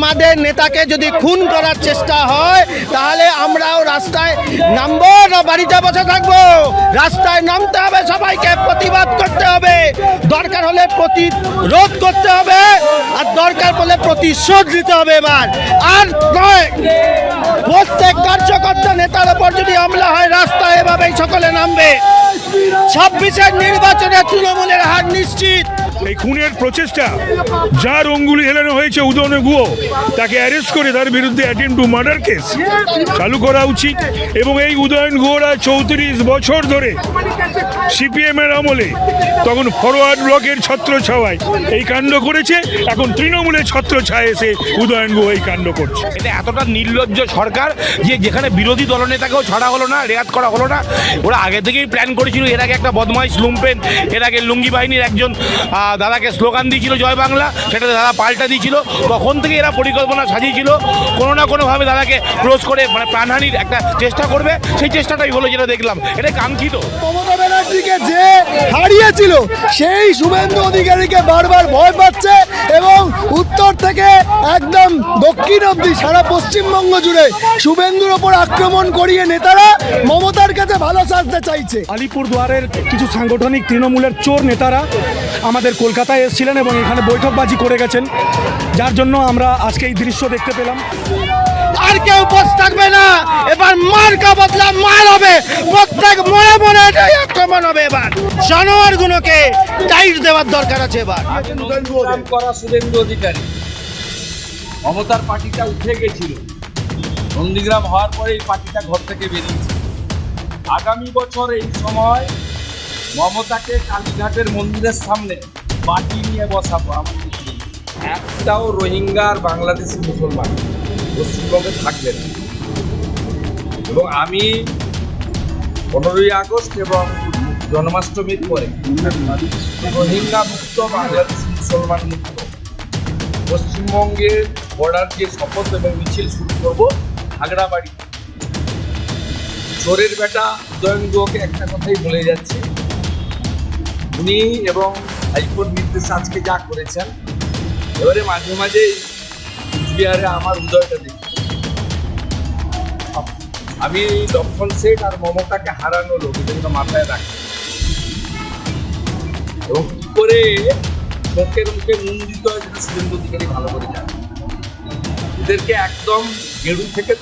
আমাদের নেতাকে যদি খুন করার চেষ্টা হয়, তাহলে আমরাও রাস্তায় নামবো না বাড়িতে বসে থাকব। রাস্তায় নামতে হবে, সবাইকে প্রতিবাদ করতে হবে। দরকার হলে প্রতিরোধ করতে হবে, আর দরকার পড়লে প্রতিশোধ নিতে হবে এবার। আর নয়, প্রত্যেক কার্যকর্তা নেতার ওপর যদি হামলা হয়, রাস্তায় এভাবেই সকলে নামবে। ছাব্বিশের নির্বাচনে তৃণমূলের হার নিশ্চিত। এই খুনের প্রচেষ্টা, যার অঙ্গুলি হেলানো হয়েছে উদয়ন গুহ, তাকে অ্যারেস্ট করে তার বিরুদ্ধে অ্যাটেম্প টু মার্ডার কেস চালু করা উচিত। এবং এই উদয়ন গুহরা চৌত্রিশ বছর ধরে সিপিএম এর আমলে তখন ফরওয়ার্ড ব্লকের ছত্র ছাওয়ায় এই কাণ্ড করেছে। এখন তৃণমূলের ছত্র ছায় এসে উদয়ন গুহ এই কাণ্ড করছে। এটা এতটা নির্লজ্জ সরকার যে যেখানে বিরোধী দলনেতাকেও ছাড়া হলো না, রেয়াত করা হলো না। ওরা আগে থেকেই প্ল্যান করেছিল, এর আগে একটা বদমাইশ, লুম্পেন, এর আগে লুঙ্গি বাহিনীর একজন দাদাকে স্লোগান দিয়েছিল জয় বাংলা সেটা দাদা পাল্টা দিয়েছিল। তখন থেকে এরা পরিকল্পনা সাজিয়েছিল কোনো না কোনোভাবে দাদাকে ক্লোজ করে মানে প্রাণহানির একটা চেষ্টা করবে। সেই চেষ্টাটাই হলো যেটা দেখলাম। এটা কাঙ্ক্ষিত। মমতা ব্যানার্জিকে যে হারিয়েছিল সেই শুভেন্দু অধিকারীকে বারবার ভয় পাচ্ছে এবং উত্তর থেকে একদম দক্ষিণ অবধি সারা পশ্চিমবঙ্গ জুড়ে শুভেন্দুর ওপর আক্রমণ করিয়ে নেতারা মমতার কাছে ভালো সাজতে চাইছে। আলিপুরদুয়ারের কিছু সাংগঠনিক তৃণমূলের চোর নেতারা আমাদের কলকাতায় এসেছিলেন এবং এখানে বৈঠকবাজি করে গেছেন। যার জন্য আমরা আজকে এই দৃশ্য দেখতে পেলাম। আর কেউ বসে থাকবে না। এবার মার্কা বদলা মার হবে। প্রত্যেক মনে মনে এটাই আক্রমণ হবে এবার। জানোয়ার গুলোকে টাইট দেওয়ার দরকার আছে এবার। নন্দীগ্রাম করা শুভেন্দু অধিকারী মমতার পার্টিটা উঠে গেছিল। নন্দীগ্রাম হওয়ার পরে এই পার্টিটা ঘর থেকে বেরিয়েছে। আগামী বছর এই সময় মমতাকে কালীঘাটের মন্দিরের সামনে বাটি নিয়ে বসাবো এখানে। একটাও রোহিঙ্গা আর বাংলাদেশি মুসলমান পশ্চিমবঙ্গে থাকবে না এবং আমি পনেরোই আগস্ট এবং জন্মাষ্টমীর পরে রোহিঙ্গা মুক্ত, বাংলাদেশি মুসলমান মুক্ত পশ্চিমবঙ্গের বর্ডার দিয়ে শপথ এবং মিছিল শুরু করব আগ্রাবাড়ি চোরের বেটা উদয়ন একটা কথাই বলে যাচ্ছে উনি এবং হাইকোর্ট নির্দেশ আজকে যা করেছেন, এবারে মাঝে মাঝে কুচবিহারে আমার উদয়টা দেখি। আমি লক্ষণ শেখ আর মমতাকে হারানো লোক এজন্য মাথায় রাখি। এবং কি করে মুখের মুখে নুন দিতে হয় সেটা শুভেন্দু অধিকারী ভালো করে জানে। এদেরকে একদম গেরু থেকে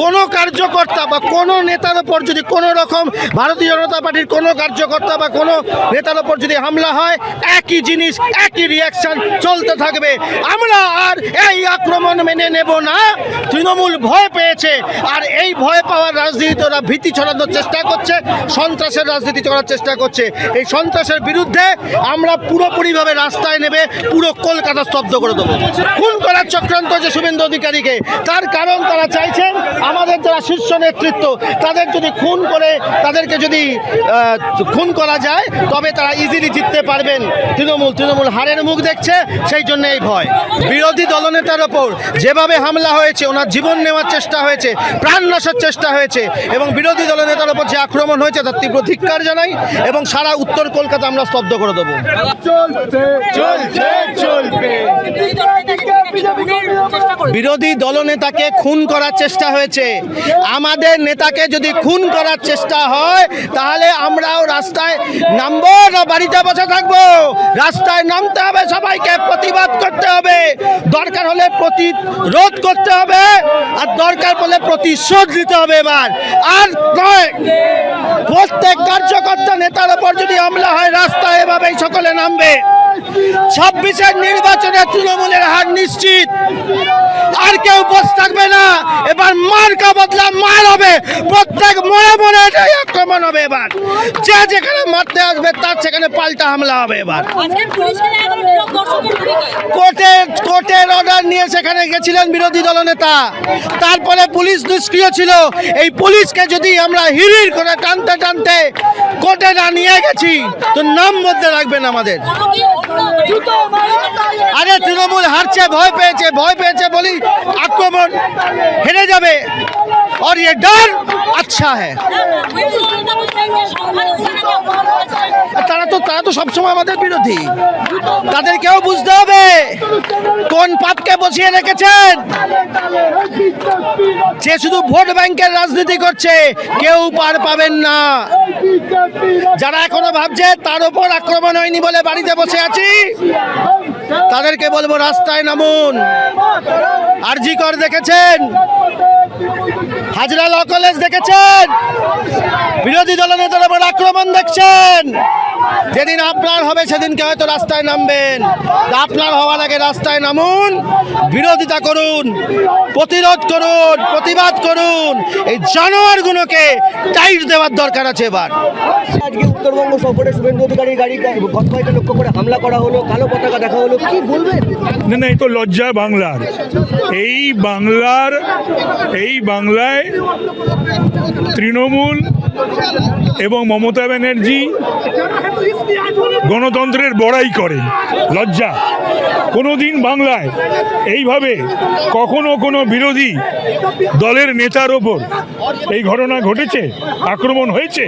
কোনো কার্যকর্তা বা কোনো নেতার ওপর যদি কোনো রকম ভারতীয় জনতা পার্টির কোনো কার্যকর্তা বা কোনো নেতার ওপর যদি হামলা হয়, একই জিনিস, একই রিয়াকশন চলতে থাকবে। আমরা আর এই আক্রমণ মেনে নেব না। তৃণমূল ভয় পেয়েছে আর এই ভয় পাওয়ার রাজনীতি ওরা ভীতি ছড়ানোর চেষ্টা করছে, সন্ত্রাসের রাজনীতি করার চেষ্টা করছে। এই সন্ত্রাসের বিরুদ্ধে আমরা পুরোপুরিভাবে রাস্তায় নেবে, পুরো কলকাতা স্তব্ধ করে দেবো। খুন করার চক্রান্ত যে শুভেন্দু অধিকারীকে। তার কারণ তারা চাইছেন আমাদের যারা শীর্ষ নেতৃত্ব তাদের যদি খুন করে তাদেরকে যদি খুন করা যায় তবে তারা ইজিলি জিততে পারবেন। তৃণমূল তৃণমূল হারের মুখ দেখছে সেই জন্য এই ভয়। বিরোধী দলনেতার ওপর যেভাবে হামলা হয়েছে ওনার জীবন নেওয়ার চেষ্টা হয়েছে প্রাণ নাশের চেষ্টা হয়েছে এবং বিরোধী দলনেতার ওপর যে আক্রমণ হয়েছে তার তীব্র ধিক্কার জানাই এবং সারা উত্তর কলকাতা আমরা স্তব্ধ করে দেবো। বিরোধী দলনেতাকে খুন করার চেষ্টা হয়েছে আমাদের নেতাকে যদি খুন করার চেষ্টা হয়, তাহলে আমরাও রাস্তায় নামবো না বাড়িতে বসে থাকব। রাস্তায় নামতে হবে, সবাইকে প্রতিবাদ করতে হবে। দরকার হলে প্রতিরোধ করতে হবে, আর দরকার হলে প্রতিশোধ দিতে হবে এবার। আর প্রত্যেক কার্যকর্তা নেতার ওপর যদি হামলা হয়, রাস্তায় এভাবেই সকলে নামবে। ছাব্বিশের নির্বাচনে তৃণমূলের হার নিশ্চিত। আর কেউ বসে থাকবে না। এবার মার্কা বদলা মার হবে। প্রত্যেক মনে মনে এটাই আক্রমণ হবে এবার। যে যেখানে মারতে আসবে তার সেখানে পাল্টা হামলা হবে এবার। ভূমিকায় কোর্টের অর্ডার নিয়ে সেখানে গেছিলেন বিরোধী দলনেতা। তারপরে পুলিশ নিষ্ক্রিয় ছিল। এই পুলিশকে যদি আমরা হিড়ির করে টানতে টানতে কোর্টে না নিয়ে গেছি তো নাম মধ্যে রাখবেন আমাদের। আরে তৃণমূল হারছে ভয় পেয়েছে ভয় পেয়েছে বলি আক্রমণ হেরে যাবে। और ये डर अच्छा है তারা তো তারা তো সবসময় আমাদের বিরোধী তাদেরকেও বুঝতে হবে কোন পাপকে বসিয়ে রেখেছেন যে শুধু ভোট ব্যাংকের রাজনীতি করছে কেউ পার পাবেন না যারা এখনো ভাবছে তার উপর আক্রমণ হয়নি বলে বাড়িতে বসে আছি তাদেরকে বলব, রাস্তায় নামুন। আরজি কর দেখেছেন? হাজরা ল কলেজ দেখেছেন? বিরোধী দলনেতার উপর আক্রমণ দেখছেন। যেদিন আপনার হবে, সেদিনকে হয়তো রাস্তায় নামবেন। আপনার হওয়ার আগে রাস্তায় নামুন, বিরোধিতা করুন, প্রতিরোধ করুন, প্রতিবাদ করুন। এই জানোয়ারগুলোকে টাইট দেওয়ার দরকার আছে এবার। আজকে উত্তরবঙ্গ সফরে শুভেন্দু অধিকারীর গাড়ি লক্ষ্য করে হামলা করা হলো, কালো পতাকা দেখা হলো না না, এই তো লজ্জা বাংলার। এই বাংলার, এই বাংলায় তৃণমূল এবং মমতা ব্যানার্জি গণতন্ত্রের বড়াই করে। লজ্জা। কোনোদিন বাংলায় এইভাবে কখনো কোনো বিরোধী দলের নেতার ওপর এই ঘটনা ঘটেছে, আক্রমণ হয়েছে?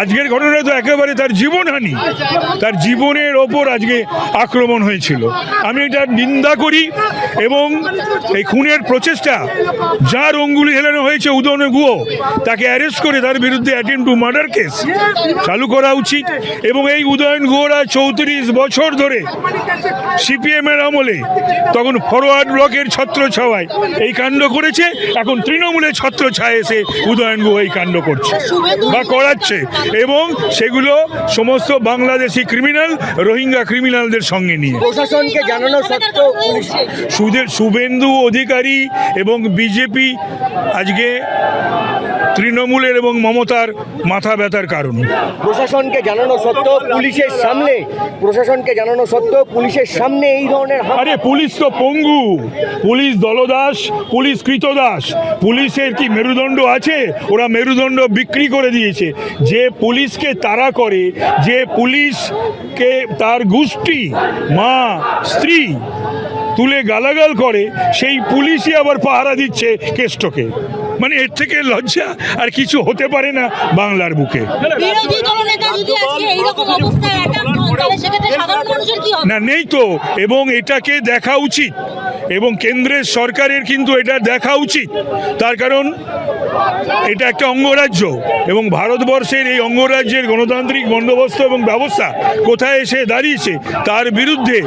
আজকের ঘটনা তো একেবারে তার জীবনহানি। তার জীবনের ওপর আজকে আক্রমণ হয়েছিল। আমি এটা নিন্দা করি এবং এই খুনের প্রচেষ্টা, যার অঙ্গুলি হেলানো হয়েছে উদয়নে গুহ, তাকে অ্যারেস্ট করে তার বিরুদ্ধে অ্যাটেম্প টু মার্ডার কেস চালু করা উচিত এবং এই উদয়ন গুহরা চৌত্রিশ বছর ধরে সিপিএম এর আমলে তখন ফরওয়ার্ড ব্লকের ছত্র ছাওয়ায় এই কাণ্ড করেছে। এখন তৃণমূলের ছত্র ছায় এসে উদয়ন গুহ এই কাণ্ড করছে বা করাচ্ছে এবং সেগুলো সমস্ত বাংলাদেশি ক্রিমিনাল রোহিঙ্গা ক্রিমিনালদের সঙ্গে নিয়ে। প্রশাসনকে জানানো সত্ত্বেও সুদের শুভেন্দু অধিকারী এবং বিজেপি আজকে তৃণমূলের এবং মমতার মাথা ব্যথার কারণ। প্রশাসনকে জানানো সত্ত্বেও পুলিশের সামনে প্রশাসনকে জানানো সত্ত্বেও পুলিশের সামনে এই ধরনের আরে পুলিশ তো পঙ্গু। পুলিশ দলদাস পুলিশ কৃতদাস। পুলিশের কি মেরুদণ্ড আছে? ওরা মেরুদণ্ড বিক্রি করে দিয়েছে। যে পুলিশকে তারা করে যে পুলিশকে তার গোষ্ঠী মা স্ত্রী তুলে গালাগাল করে, সেই পুলিশই আবার পাহারা দিচ্ছে কেষ্টকে। মানে এর থেকে লজ্জা আর কিছু হতে পারে না বাংলার বুকে। বিরোধী দলনেতা যদি আজকে অবস্থায় অ্যাটাক হন তাহলে সেক্ষেত্রে সাধারণ মানুষের কি হবে? না নেই তো। এবং এটাকে দেখা উচিত। এবং কেন্দ্রের সরকারের কিন্তু এটা দেখা উচিত। তার কারণ এটা একটা অঙ্গরাজ্য। এবং ভারতবর্ষের এই অঙ্গরাজ্যের গণতান্ত্রিক বন্দোবস্ত এবং ব্যবস্থা কোথায় এসে দাঁড়িয়েছে তার বিরুদ্ধে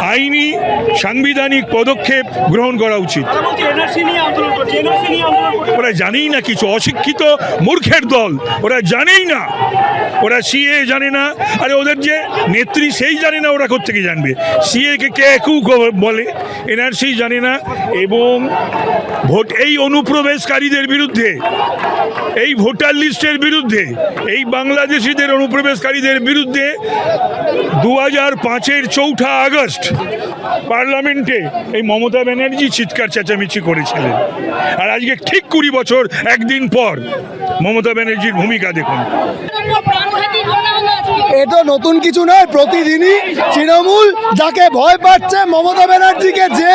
আইনি সাংবিধানিক পদক্ষেপ গ্রহণ করা উচিত। ওরা জানেই না কিছু। অশিক্ষিত মূর্খের দল। ওরা জানেই না। ওরা সিএ জানে না। আরে ওদের যে নেত্রী সেই জানে না ওরা কোথেকে জানবে। সিএ কে কে কু ক- বলে, এনআরসি জানে না, এবং ভোট এই অনুপ্রবেশকারীদের বিরুদ্ধে, এই ভোটার লিস্টের বিরুদ্ধে, এই বাংলাদেশিদের অনুপ্রবেশকারীদের বিরুদ্ধে দু হাজার পাঁচের চৌঠা আগস্ট পার্লামেন্টে এই মমতা ব্যানার্জি চিৎকার চেঁচামেচি করেছিলেন। আর আজকে ঠিক কুড়ি বছর একদিন পর মমতা ব্যানার্জির ভূমিকা দেখুন। প্রাণঘাতী ঘটনা হলো আজকে এ তো নতুন কিছু নয়, প্রতিদিনই তৃণমূল যাকে ভয় পাচ্ছে মমতা ব্যানার্জিকে যে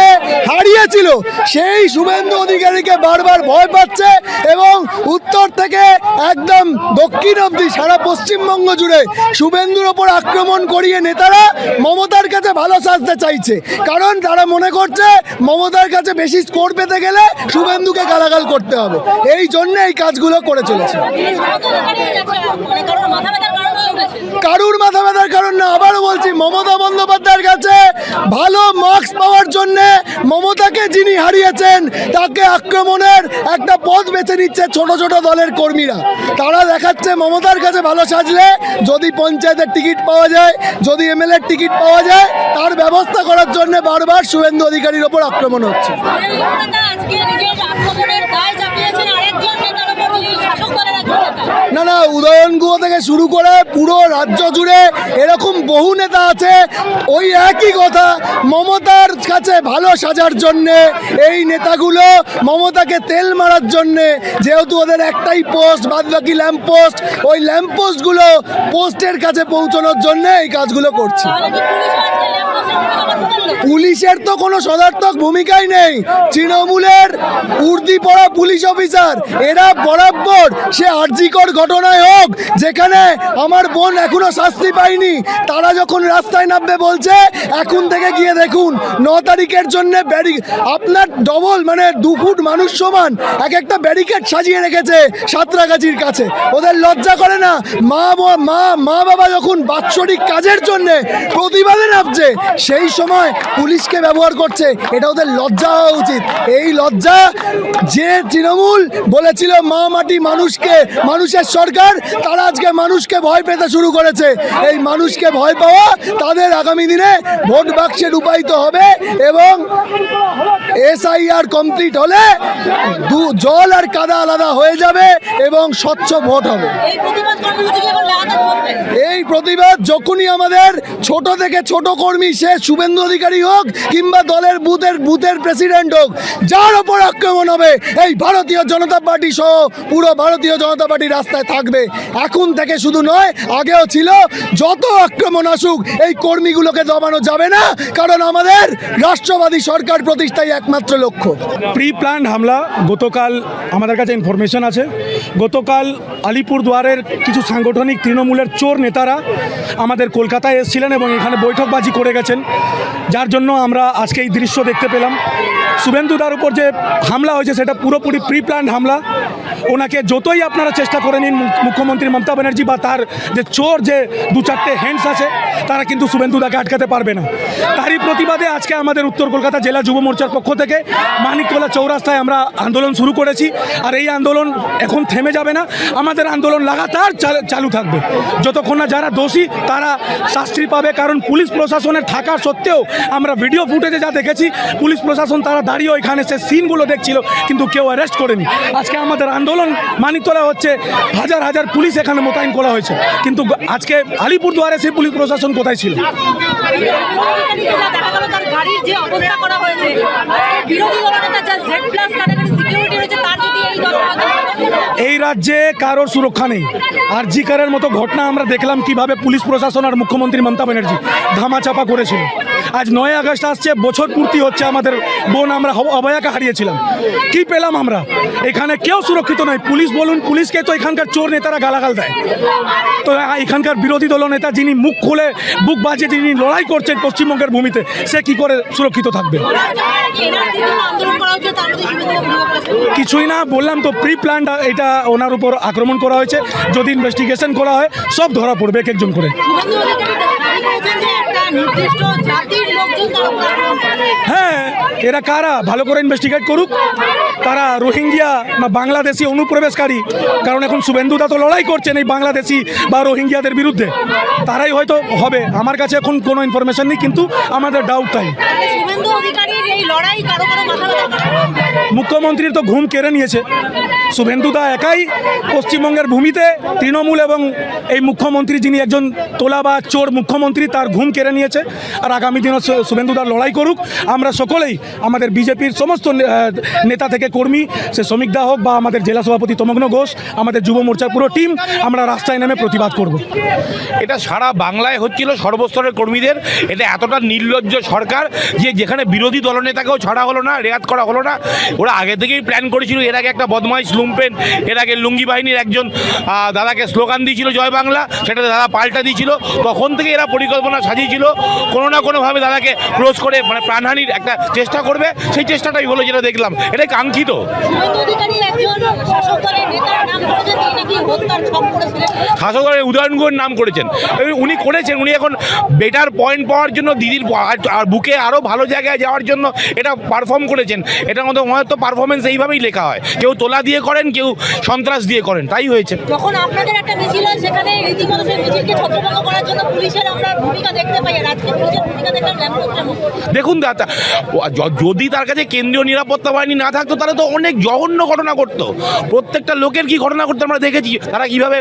হারিয়েছিল, সেই শুভেন্দু অধিকারীকে বারবার ভয় পাচ্ছে এবং উত্তর থেকে একদম দক্ষিণ অবধি সারা পশ্চিমবঙ্গ জুড়ে শুভেন্দুর ওপর আক্রমণ করিয়ে নেতারা মমতার কাছে ভালো সাজতে চাইছে। কারণ তারা মনে করছে মমতার কাছে বেশি স্কোর পেতে গেলে শুভেন্দুকে গালাগাল করতে হবে। এই জন্য এই কাজগুলো করে চলেছে। কারুর মাথা ব্যথার কারণ না, আবারও বলছি, মমতা বন্দ্যোপাধ্যায়ের কাছে ভালো মার্কস পাওয়ার জন্য মমতাকে যিনি হারিয়েছেন, তাকে আক্রমণের একটা পথ বেছে নিচ্ছে ছোট ছোট দলের কর্মীরা। তারা দেখাচ্ছে মমতার কাছে ভালো সাজলে যদি পঞ্চায়েতের টিকিট পাওয়া যায়, যদি এমএলএর টিকিট পাওয়া যায়, তার ব্যবস্থা করার জন্য বারবার শুভেন্দু অধিকারীর ওপর আক্রমণ হচ্ছে। না না, উদয়ন গুহ থেকে শুরু করে পুরো রাজ্য জুড়ে এরকম বহু নেতা আছে। ওই একই কথা, মমতার কাছে ভালো সাজার জন্যে এই নেতাগুলো মমতাকে তেল মারার জন্যে, যেহেতু ওদের একটাই পোস্ট বাদ বাকি ল্যাম্প পোস্ট, ওই ল্যাম্প পোস্টগুলো পোস্টের কাছে পৌঁছানোর জন্য এই কাজগুলো করছে? পুলিশের তো কোনো সদার্থক ভূমিকাই নেই। তৃণমূলের উর্দি পড়া পুলিশ অফিসার, এরা বরাবর সে আর্জিকর ঘটনায় হোক, যেখানে আমার বোন এখনও শাস্তি পায়নি। তারা যখন রাস্তায় নামবে বলছে, এখন থেকে গিয়ে দেখুন, ন তারিখের জন্য ব্যারি, আপনার ডবল মানে দু ফুট মানুষ সমান এক একটা ব্যারিকেড সাজিয়ে রেখেছে সাঁতরাগাছির কাছে। ওদের লজ্জা করে না, মা মা মা বাবা যখন বাৎসরিক কাজের জন্য প্রতিবাদে নামছে, সেই সময় পুলিশকে ব্যবহার করছে। এটা ওদের লজ্জা হওয়া উচিত। এই লজ্জা যে তৃণমূল বলেছিল, মা মাটি মানুষকে মানুষের সরকার তারা আজকে মানুষকে ভয় পেতে শুরু করেছে। এই মানুষকে ভয় পাওয়া তাদের আগামী দিনে ভোট বাক্সে রূপায়িত হবে এবং এসআইআর কমপ্লিট হলে দু জল আর কাদা আলাদা হয়ে যাবে এবং স্বচ্ছ ভোট হবে। এই প্রতিবাদ এই যখনই আমাদের ছোট থেকে ছোট কর্মী সে শুভেন্দু অধিকারী হোক কিংবা দলের বুথের বুথের প্রেসিডেন্ট হোক যার ওপর আক্রমণ হবে এই ভারতীয় জনতা পার্টি সহ পুরো ভারতীয় জনতা পার্টি রাস্তায় থাকবে। এখন থেকে শুধু নয়, আগেও ছিল, যত আক্রমণ আসুক, এই কর্মীগুলোকে দমানো যাবে না, কারণ আমাদের রাষ্ট্রবাদী সরকার প্রতিষ্ঠাই একমাত্র লক্ষ্য। প্রি প্ল্যান্ড হামলা, গতকাল আমাদের কাছে ইনফরমেশন আছে। গতকাল আলিপুরদুয়ারের কিছু সাংগঠনিক তৃণমূলের চোর নেতারা আমাদের কলকাতায় এসেছিলেন এবং এখানে বৈঠকবাজি করে গেছেন। যার জন্য আমরা আজকে এই দৃশ্য দেখতে পেলাম। শুভেন্দু শুভেন্দুদার উপর যে হামলা হয়েছে, সেটা পুরোপুরি প্রি প্ল্যান্ড হামলা। ওনাকে যতই আপনারা চেষ্টা করে নিন মুখ্যমন্ত্রী মমতা ব্যানার্জি বা তার যে চোর যে দু চারটে হ্যান্ডস আছে, তারা কিন্তু শুভেন্দুদাকে আটকাতে পারবে না। তারই প্রতিবাদে আজকে আমাদের উত্তর কলকাতা জেলা যুব মোর্চার পক্ষ থেকে মানিকতলা চৌরাস্তায় আমরা আন্দোলন শুরু করেছি। আর এই আন্দোলন এখন থেমে যাবে না। আমাদের আন্দোলন লাগাতার চাল- থাকবে। যতক্ষণ না যারা দোষী, তারা শাস্তি পাবে। কারণ পুলিশ প্রশাসনের থাকা সত্ত্বেও আমরা ভিডিও ফুটেজে যা দেখেছি, পুলিশ প্রশাসন তারা দাঁড়িয়ে ওইখানে সে সিনগুলো দেখছিল, কিন্তু কেউ অ্যারেস্ট করেনি। আজকে আমাদের আন্দোলন মানিকতলা হচ্ছে হাজার হাজার পুলিশ এখানে মোতায়েন করা হয়েছে কিন্তু আজকে আলিপুরদুয়ারে সেই পুলিশ প্রশাসন কোথায় ছিল গাড়ির যে অবস্থা করা হয়েছে বিরোধী দলনেতা যা জেড প্লাস সিকিউরিটি রয়েছে, তার যদি এই এই রাজ্যে কারোর সুরক্ষা নেই। আর জিকারের মতো ঘটনা আমরা দেখলাম কীভাবে পুলিশ প্রশাসন আর মুখ্যমন্ত্রী মমতা ব্যানার্জি ধামাচাপা করেছিল। আজ নয় আগস্ট আসছে, বছর পূর্তি হচ্ছে আমাদের বোন, আমরা অভয়াকে হারিয়েছিলাম। কি পেলাম আমরা? এখানে কেউ সুরক্ষিত নয়। পুলিশ বলুন, পুলিশকে তো এখানকার চোর নেতারা গালাগাল দেয়। তো এখানকার বিরোধী দল নেতা যিনি মুখ খুলে, বুক বাজে যিনি লড়াই করছেন পশ্চিমবঙ্গের ভূমিতে, সে কি করে সুরক্ষিত থাকবে। করা ভূমিকা করেছে কিছুই না, বললাম তো প্রি প্ল্যান্ড এটা ওনার উপর আক্রমণ করা হয়েছে। যদি ইনভেস্টিগেশন করা হয়, সব ধরা পড়বে এক একজন করে। হ্যাঁ এরা কারা? ভালো করে ইনভেস্টিগেট করুক। তারা রোহিঙ্গিয়া বা বাংলাদেশি অনুপ্রবেশকারী। কারণ এখন শুভেন্দুদা তো লড়াই করছেন এই বাংলাদেশি বা রোহিঙ্গিয়াদের বিরুদ্ধে। তারাই হয়তো হবে। আমার কাছে এখন কোনো ইনফরমেশন নেই কিন্তু আমাদের ডাউট তাই। মুখ্যমন্ত্রীর তো ঘুম কেড়ে নিয়েছে। শুভেন্দুদা একাই পশ্চিমবঙ্গের ভূমিতে তৃণমূল এবং এই মুখ্যমন্ত্রী যিনি একজন তোলা বা চোর মুখ্যমন্ত্রী তার ঘুম কেড়ে নিয়েছে। আর আগামী দিনও শু- শুভেন্দুদা লড়াই করুক। আমরা সকলেই আমাদের বিজেপির সমস্ত নেতা থেকে কর্মী, সে শ্রমিকদা হোক বা আমাদের জেলা সভাপতি তমগ্ন ঘোষ, আমাদের যুব মোর্চার পুরো টিম আমরা রাস্তায় নেমে প্রতিবাদ করব। এটা সারা বাংলায় হচ্ছিল সর্বস্তরের কর্মীদের, এটা এতটা নির্লজ্জ সরকার যে যেখানে বিরোধী দলনেতাকেও ছাড়া হলো না, রেয়াত করা হলো না। ওরা আগে থেকেই প্ল্যান করেছিল, এর আগে একটা বদমাইশ লুম্পেন এর আগে লুঙ্গি বাহিনীর একজন দাদাকে স্লোগান দিয়েছিল, জয় বাংলা সেটা দাদা পাল্টা দিয়েছিল। তখন থেকে এরা পরিকল্পনা সাজিয়েছিল, কোনো না কোনোভাবে দাদাকে ক্লোজ করে মানে প্রাণহানির একটা চেষ্টা করবে, সেই চেষ্টাটাই হলো যেটা দেখলাম। এটাই কাঙ্ক্ষিত একজন শাসক দলের নেতার নাম করেছেন। নাম উনি করেছেন উনি এখন বেটার পয়েন্ট পাওয়ার জন্য দিদির আর- বুকে আরও ভালো জায়গায় যাওয়ার জন্য এটা পারফর্ম করেছেন। এটার মধ্যে ওনার তো তো পারফরমেন্স এইভাবেই লেখা হয়। কেউ তোলা দিয়ে করেন কেউ সন্ত্রাস দিয়ে করেন তাই হয়েছে। যখন আপনাদের একটা মিছিল হয় সেখানে রীতিমতো মিছিলকে ছত্রভঙ্গ করার জন্য পুলিশের আমরা ভূমিকা দেখতে পাই আর আজকে পুলিশের ভূমিকা দেখলাম দেখুন দাদা যদি তার কাছে কেন্দ্রীয় নিরাপত্তা বাহিনী না থাকতো তাহলে তো অনেক জঘন্য ঘটনা ঘটতো প্রত্যেকটা লোকের কি ঘটনা ঘটতো আমরা দেখেছি? তারা কীভাবে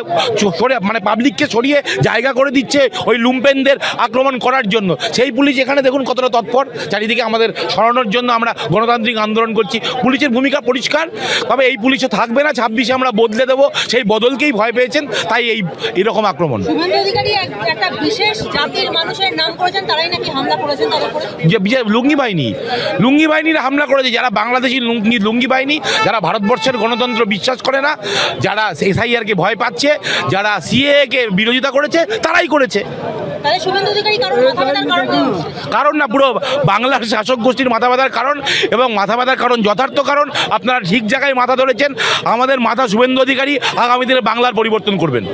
সরে মানে পাবলিককে সরিয়ে জায়গা করে দিচ্ছে ওই লুম্পেনদের আক্রমণ করার জন্য। সেই পুলিশ এখানে দেখুন কতটা তৎপর। চারিদিকে আমাদের সরানোর জন্য আমরা গণতান্ত্রিক আন্দোলন করছি। পুলিশের ভূমিকা পরিষ্কার তবে এই পুলিশে থাকবে না। ছাব্বিশে আমরা বদলে দেবো। সেই বদলকেই ভয় পেয়েছেন তাই এই এরকম আক্রমণ। তার যে লুঙ্গি বাহিনী। লুঙ্গি বাহিনীরা হামলা করেছে। যারা বাংলাদেশি লুঙ্গি লুঙ্গি বাহিনী যারা ভারতবর্ষের গণতন্ত্র বিশ্বাস করে না যারা এসআইআরকে ভয় পাচ্ছে যারা সিএকে বিরোধিতা করেছে তারাই করেছে? কারণ না পুরো বাংলার শাসক গোষ্ঠীর মাথা ব্যথার কারণ এবং মাথা ব্যথার কারণ যথার্থ কারণ আপনারা ঠিক জায়গায় মাথা ধরেছেন। আমাদের মাথা শুভেন্দু অধিকারী আগামী দিনে বাংলার পরিবর্তন করবেন।